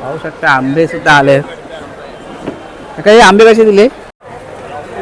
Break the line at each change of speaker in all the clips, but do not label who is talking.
पाहू शकता आंबे सुद्धा आले. काही आंबे कसे दिले?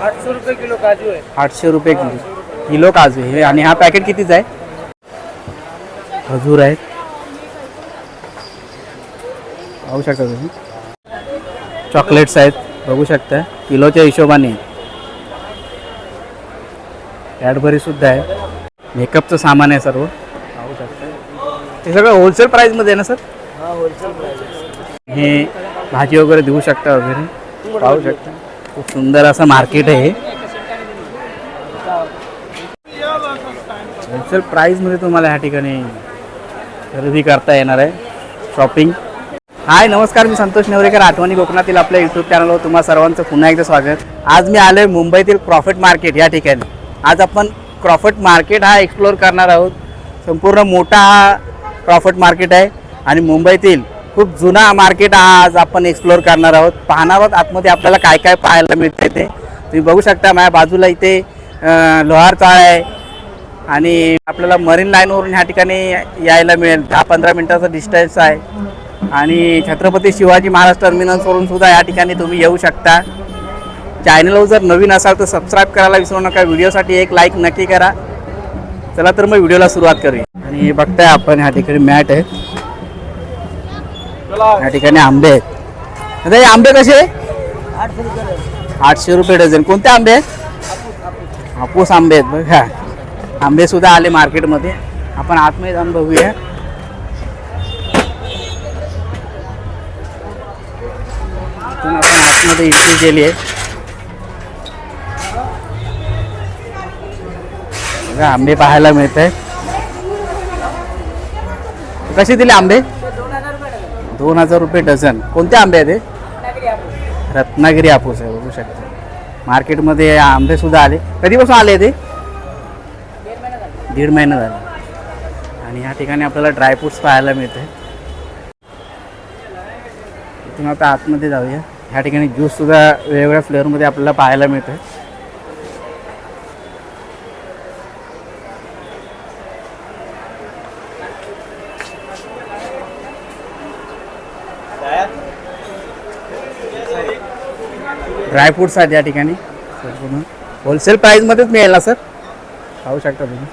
आठशे रुपये किलो काजू आहे.
आठशे रुपये किलो. किलो काजू हे आणि हा पॅकेट कितीचा आहे? खजूर आहेत पाहू शकता तुम्ही. चॉकलेट्स आहेत. बघू शकता. किलोच्या हिशोबाने. कॅडबरी सुद्धा आहे. मेकअपचं सामान आहे सर्व. हे सगळं होलसेल प्राईसमध्ये आहे ना सर
हा होलसेल प्राइस
हे भाजी वगैरे देऊ शकता वगैरे? पाहू शकता. खूप सुंदर असं मार्केट आहे. होलसेल प्राईजमध्ये तुम्हाला ह्या ठिकाणी खरेदी करता येणार आहे. शॉपिंग हाय नमस्कार मी संतोष नेवरेकर आठवणी कोकणातील आपल्या यूट्यूब चॅनलवर तुम्हा सर्वांचं पुन्हा एकदा स्वागत. आज मी आलो आहे मुंबईतील प्रॉफिट मार्केट या ठिकाणी. आज आपण क्रॉफिट मार्केट हा एक्सप्लोअर करणार आहोत. संपूर्ण मोठा हा प्रॉफिट मार्केट आहे आणि मुंबईतील खूप जुना मार्केट आज आपण एक्सप्लोअर करणार आहोत. पाहणार आहोत आतमध्ये आपल्याला काय काय पाहायला मिळते ते. तुम्ही बघू शकता माझ्या बाजूला इथे लोहार चाळ आहे आणि आपल्याला मरीन लाईनवरून ह्या ठिकाणी यायला मिळेल. दहा पंधरा मिनटाचा डिस्टन्स आहे. आणि छत्रपती शिवाजी महाराज टर्मिनल्सवरून सुद्धा या ठिकाणी तुम्ही येऊ शकता. चॅनलवर जर नवीन असाल तर सबस्क्राईब करायला विसरू नका. व्हिडिओसाठी एक लाईक नक्की करा. चला तर मग व्हिडिओला सुरुवात करूया. आणि बघताय आपण ह्या ठिकाणी मॅट आहे या ठिकाणी आंबे आहेत. आता हे आंबे कसे?
आठशे रुपये
डझन. कोणते आंबे? आहेत हापूस आंबे आहेत बघा. आंबे सुद्धा आले मार्केटमध्ये. आपण आतमध्ये जाऊन बघूया आपण आतमध्ये एंट्री गेली आहे. बघा आंबे पाहायला मिळत आहे कसे दिले आंबे? दोन हजार रुपये डझन. कोणते आंबे आहेत ते रत्नागिरी आपूस आहे बघू शकता. मार्केटमध्ये आंबे सुद्धा आले. कधीपासून आले ते? दीड महिना झाला. आणि ह्या ठिकाणी आपल्याला ड्रायफ्रुट्स पाहायला मिळते इथून आता आतमध्ये जाऊया. ह्या ठिकाणी ज्यूस सुद्धा वेगवेगळ्या फ्लेवरमध्ये आपल्याला पाहायला मिळतं ड्रायफ्रुट्स आहेत या ठिकाणी. होलसेल प्राईजमध्येच मिळेल ना सर पाहू शकता तुम्ही.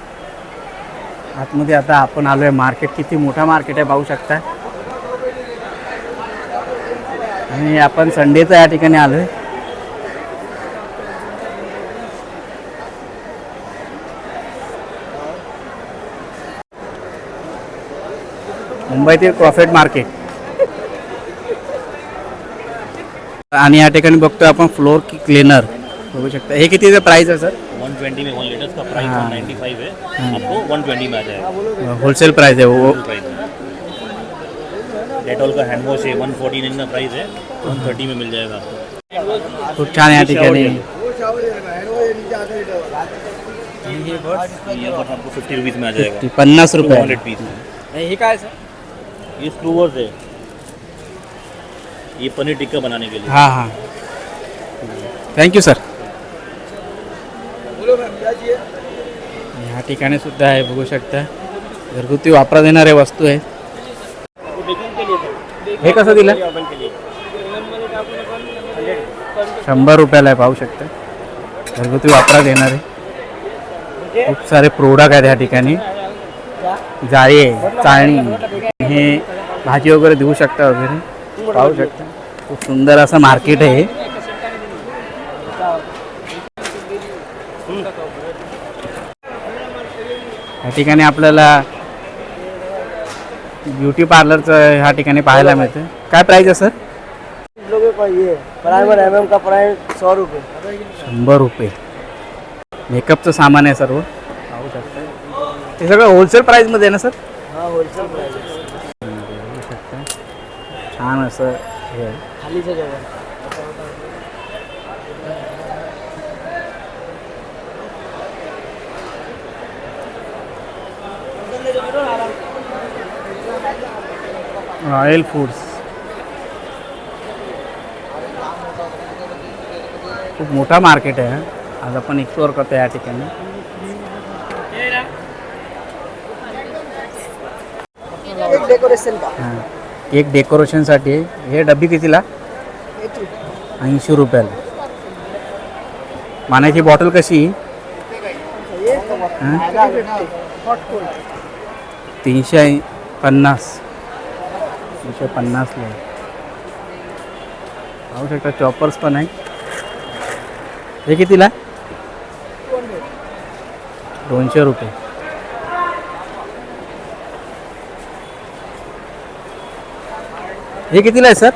आतमध्ये आता आपण आलो आहे मार्केट किती मोठा मार्केट आहे पाहू शकता. आणि आपण संडेचं या ठिकाणी आलो आहे मुंबईतील प्रॉफिट मार्केट आणि या ठिकाणी बघतोय आपण फ्लोर क्लीनर बघू शकता. हे कितीचं प्राइस आहे सर
120 में वन लीटर्स का प्राइस
हाँ।
195 है आपको 120 में आ जाएगा
होलसेल प्राइस आहे. वो
डेटॉल का हैंड वॉश है 149 का प्राइस है 130 में मिल जाएगा आपको.
खूप छान या ठिकाणी.
ये बस. आपको 50 रुपीस में आ जाएगा.
पन्नास रुपये.
200 पीस
हे काय सर
ये स्क्रूवर्स है. ये पनीर टिक्का बनाने के लिए.
हाँ हां. थँक्यू सर ह्या ठिकाणी सुद्धा आहे बघू शकता. घरगुती वापरात येणारे वस्तू आहे हे कसं दिलं? शंभर रुपयाला आहे पाहू शकता. घरगुती वापरात येणारे खूप सारे प्रोडक्ट आहेत ह्या ठिकाणी. जाळी चाळणी हे भाजी वगैरे देऊ शकता वगैरे. पाहू शकता. खूप सुंदर असं मार्केट आहे हे. या ठिकाणी आपल्याला ब्युटी पार्लरचं ह्या ठिकाणी पाहायला मिळतं. काय प्राईस आहे सर
प्राइमर एम एम का प्राइस सौ रुपये.
शंभर रुपये. मेकअपचं सामान आहे सर्व. पाहू शकता. ते सगळं होलसेल प्राईजमध्ये आहे ना सर
हा होलसेल प्राइस
शकता छान असं हे. आहे.
खालीचं जेवण.
रॉयल फूड्स खूप मोठा मार्केट आहे हा. आज आपण एक्सप्लोअर करतो या ठिकाणी.
एक डेकोरेशन का
एक डेकोरेशनसाठी. आहे हे डबी कितीला? ऐंशी रुपयाला. पाण्याची बॉटल कशी? तीनशे पन्नास. तीनशे पन्नासला पाहू शकता चॉपर्स पण आहे हे कितीला? दोनशे रुपये. हे कितीला आहे सर?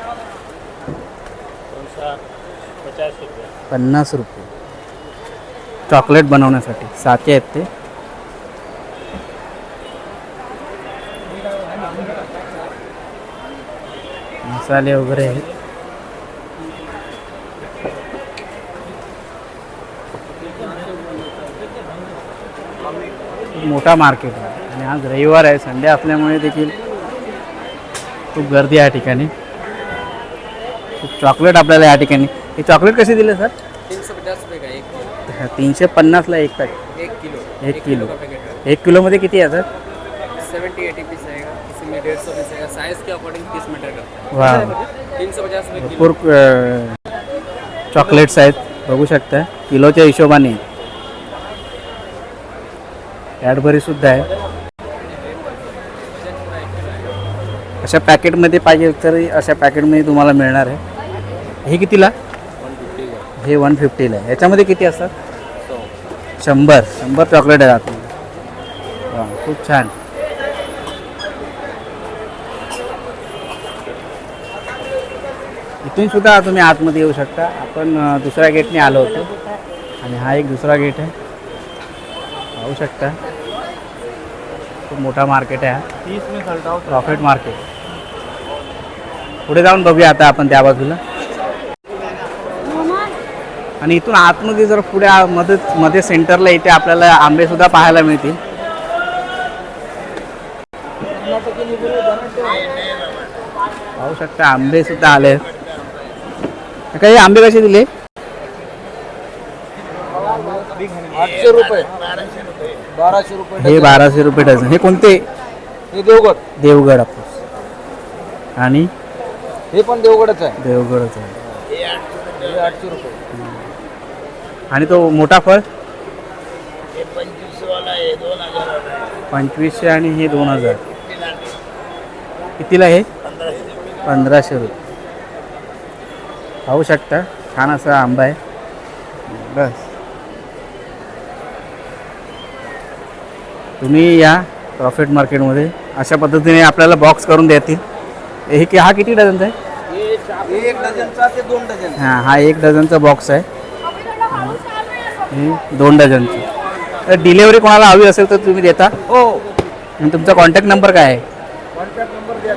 पन्नास रुपये. चॉकलेट बनवण्यासाठी. साचे आहेत ते. मसाले वगैरे आहेत. मोठा मार्केट आहे. आणि आज रविवार आहे संडे असल्यामुळे देखील खूप गर्दी आहे या ठिकाणी. खूप चॉकलेट आपल्याला या ठिकाणी. हे चॉकलेट कसे दिले सर
पचास रुपये का एक
तीनशे पन्नासला एक पॅकेट
एक किलो
एक किलो. एक किलोमध्ये किती आहे सर
एटी पीस किसी में डेढ़ सौ पीस साइज के अकॉर्डिंग
वा.
तीन सौ पचास
भरपूर चॉकलेट्स आहेत. बघू शकता किलोच्या हिशोबाने. कॅडबरी सुद्धा आहे. अशा पॅकेटमध्ये पाहिजे तर अशा पॅकेटमध्ये तुम्हाला मिळणार आहे. हे कितीला? हे वन फिफ्टीला आहे. याच्यामध्ये किती असतात? शंभर. शंभर चॉकलेट आहे आतमध्ये वा खूप छान. इथून सुद्धा तुम्ही आतमध्ये येऊ शकता. आपण दुसऱ्या गेटने आलो होतो. आणि हा एक दुसरा गेट आहे. पाहू शकता. खूप मोठा मार्केट आहे हा. प्रॉफिट मार्केट पुढे जाऊन बघूया आता आपण त्या बाजूला. आणि इथून आतमध्ये जर पुढे मध्ये मध्ये सेंटरला इथे आपल्याला आंबे सुद्धा पाहायला मिळतील. पाहू शकता आंबे सुद्धा आले. काही आंबे कसे दिले?
आठशे रुपये. बाराशे रुपये
हे बाराशे रुपये डझन. हे कोणते?
हे देवगड.
देवगड आपण आणि?
हे पण देवगडच आहे.
देवगडच आहे.
हे आठशे रुपये.
आणि तो मोठा फळ? पंचवीसशे आणि हे दोन हजार. कितीला हे? पंधराशे रुपये. पाहू शकता. छान असा आंबा आहे. बस. तुम्ही या प्रॉफिट मार्केटमध्ये. अशा पद्धतीने आपल्याला बॉक्स करून देतील. हे कि हा किती डझनचा आहे?
एक डझनचा ते दोन डझन.
हां हा एक डझनचा बॉक्स आहे. दोन डझनचं. तर डिलेवरी कोणाला हवी असेल तर तुम्ही देता.
हो.
आणि तुमचा कॉन्टॅक्ट नंबर काय आहे?
कॉन्टॅक्ट नंबर द्या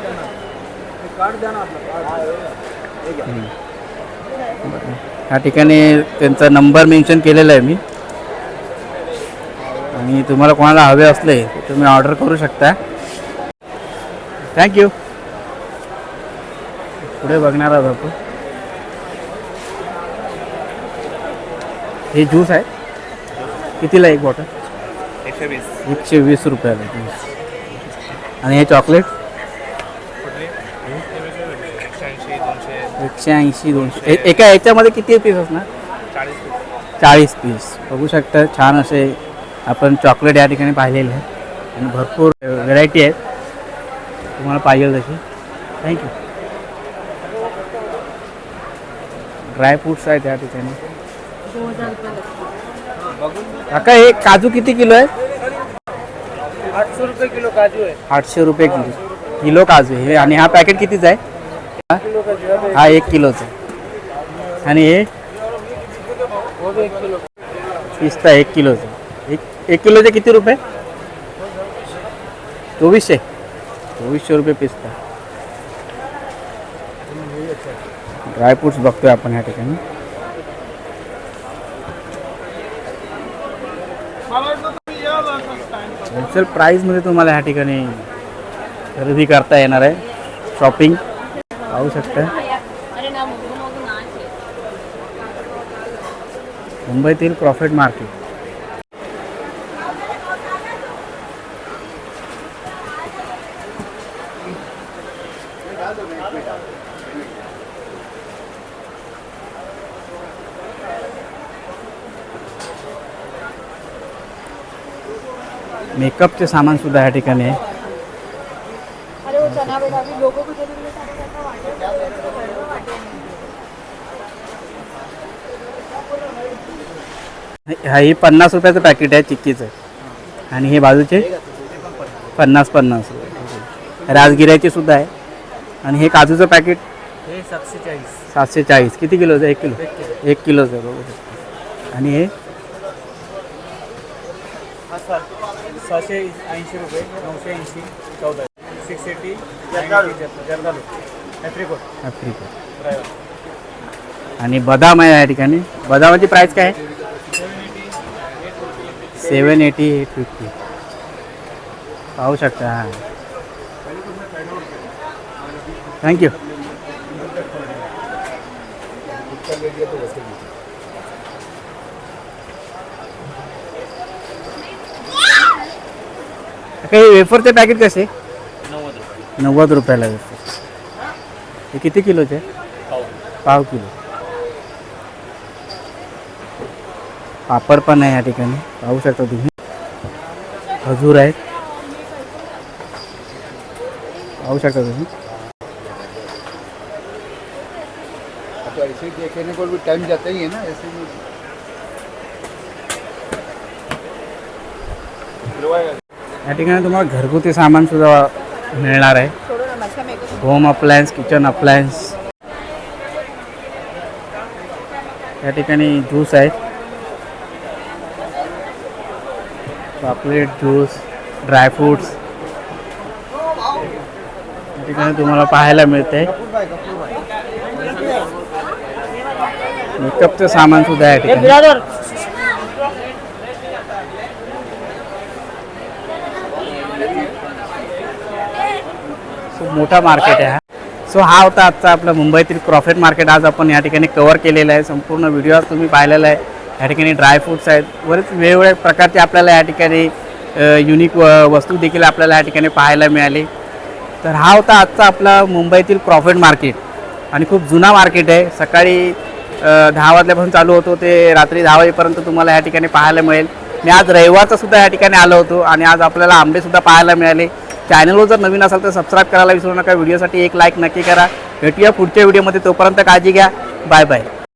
ह्या ठिकाणी त्यांचा नंबर मेन्शन केलेला आहे मी. आणि तुम्हाला कोणाला हवे असले तुम्ही ऑर्डर करू शकता. थँक्यू पुढे बघणार आहोत आपण. हे ज्यूस आहे. कितीला एक बॉटल?
एकशे वीस.
एकशे वीस रुपयाला ज्यूस. आणि हे चॉकलेट?
एकशे ऐंशी दोनशे.
एका याच्यामध्ये किती पीस असणार?
चाळीस पीस.
चाळीस पीस. बघू शकता छान असे आपण चॉकलेट या ठिकाणी पाहिलेले आहे आणि भरपूर व्हेरायटी आहेत. तुम्हाला पाहिजे तशी. थँक्यू ड्रायफ्रूट्स आहेत या ठिकाणी. काका हे काजू किती किलो आहे?
आठशे रुपये किलो काजू आहे.
आठशे रुपये किलो. किलो काजू हे आणि हा पॅकेट कितीचा आहे? हा? हा एक किलोचा आणि हे?
किलो.
पिस्ता एक किलोचं एक एक किलोचे किती रुपये? चोवीसशे. चोवीसशे रुपये पिस्ता. ड्रायफ्रूट्स बघतोय आपण ह्या ठिकाणी. होलसेल प्राईजमध्ये तुम्हाला ह्या ठिकाणी खरेदी करता येणार आहे. शॉपिंग पाहू शकता. मुंबईतील प्रॉफिट मार्केट मेकअपचे सामान सुद्धा या ठिकाणी आहे. हा ही पन्नास रुपयाचं पॅकेट आहे चिक्कीचं. आणि हे बाजूचे? पन्नास पन्नास. रुपये राजगिऱ्याची सुद्धा आहे. आणि हे काजूचं पॅकेट
हे सातशे चाळीस
सातशे चाळीस किती किलोचं एक किलो. एक किलोचं आहे बरोबर. आणि हे?
हा सहाशे ऐंशी रुपये नऊशे ऐंशी चौदा. सिक्स एटी जर्दालू. ॲप्रिकोट.
आफ्रिका आणि बदाम आहे या ठिकाणी. बदामाची प्राईस काय? आहे सेवन एटी एट फिफ्टी पाहू शकता. हां. थँक्यू काही वेफरचे पॅकेट कसे?
नव्वद रुपये.
नव्वद रुपयाला वेफर. हे किती किलोचे?
पाव
किलो. पापड पण आहे या ठिकाणी. पाहू शकता तुम्ही. खजूर आहेत. पाहू शकता तुम्ही.
ऐसे देखने को भी टाइम जाता ही है ना ऐसे
या ठिकाणी तुम्हाला घरगुती सामान सुद्धा मिळणार आहे. होम अप्लायन्स किचन अप्लायन्स या ठिकाणी ज्यूस आहेत. चॉकलेट ज्यूस ड्रायफ्रूट्स या ठिकाणी तुम्हाला पाहायला मिळते. मेकअपचं सामान सुद्धा या ठिकाणी खूप मोठा मार्केट आहे सो हा होता आजचा आपला मुंबईतील क्रॉफेट मार्केट. आज आपण या ठिकाणी कवर केलेलं आहे. संपूर्ण व्हिडिओ आज तुम्ही पाहिलेला आहे. या ठिकाणी ड्रायफ्रूट्स आहेत. बरेच वेगवेगळ्या प्रकारचे आपल्याला या ठिकाणी युनिक वस्तू देखील आपल्याला या ठिकाणी पाहायला मिळाली. तर हा होता आजचा आपला मुंबईतील क्रॉफेट मार्केट. आणि खूप जुना मार्केट आहे. सकाळी दहा वाजल्यापासून चालू होतो ते रात्री दहा वाजेपर्यंत तुम्हाला या ठिकाणी पाहायला मिळेल. मी आज रविवारचा सुद्धा या ठिकाणी आलो होतो आणि आज आपल्याला आंबेसुद्धा पाहायला मिळाले. चॅनलवर जर नवीन असाल तर सबस्क्राईब करायला विसरू नका. व्हिडिओसाठी एक लाईक नक्की करा. भेटूया पुढच्या व्हिडिओमध्ये तोपर्यंत काळजी घ्या. Bye bye